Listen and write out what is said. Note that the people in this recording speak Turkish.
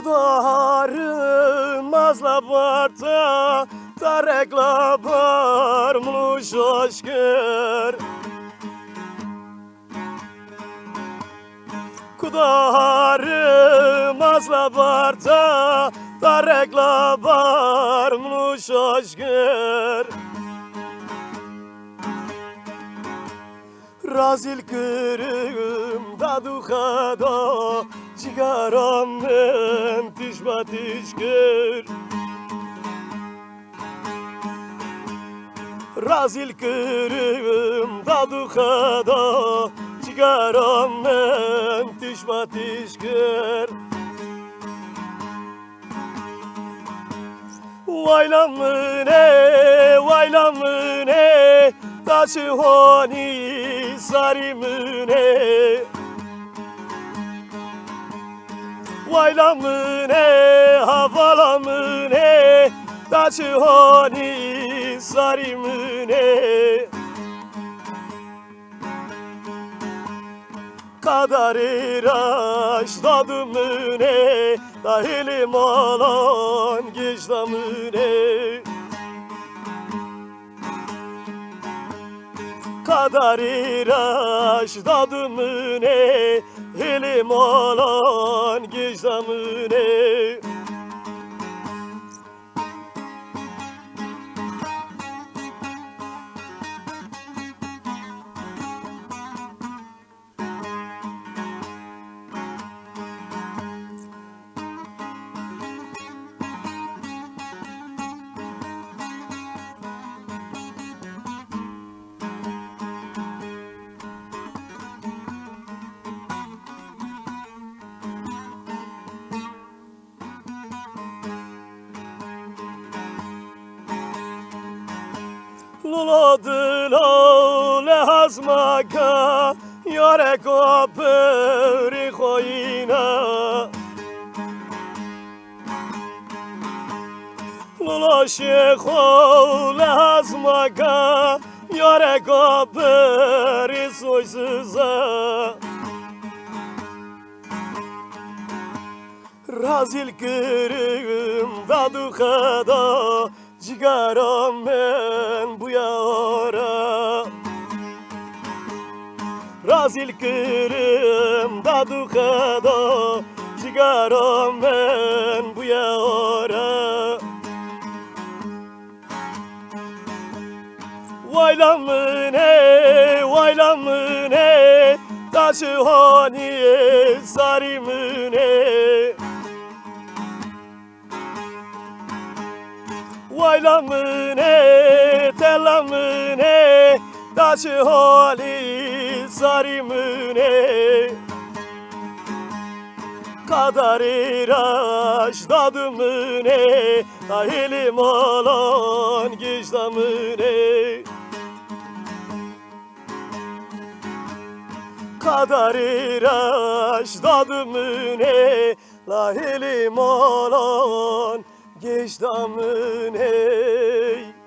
Kudarı mazla barta Tarekla bar muluş aşkır. Kudarı mazla barta Tarekla bar muluş aşkır. Razil kırım da duhada Cigaramın tişba tişkir Razil kırım da duhada Cigaramın tişba tişkir Vaylamıne, vaylamıne Taşı honi sarimıne Vaylamıne, havalamıne Taşı honi sarimıne kadar iraş dadımıne Dahilim olan gecdamıne kadar iraş dadımıne Hilim olan gecdamıne Lulodilo le hazmaka Yare koperi khoina Lula shekho le hazmaka Yare koperi soysuza. Razil kırım dadı kada Cigaram ben bu yara. Razil kırım dadı kada Cigaram ben bu yara. Vaylamıne, vaylamıne Taşı hani sarimıne Vaylamıne, telamıne Taşı hali sarimıne kadar iraş dadımıne Dahilim olan gecdamıne kadar iraş dadımıne Lahilim olan Geç damın ey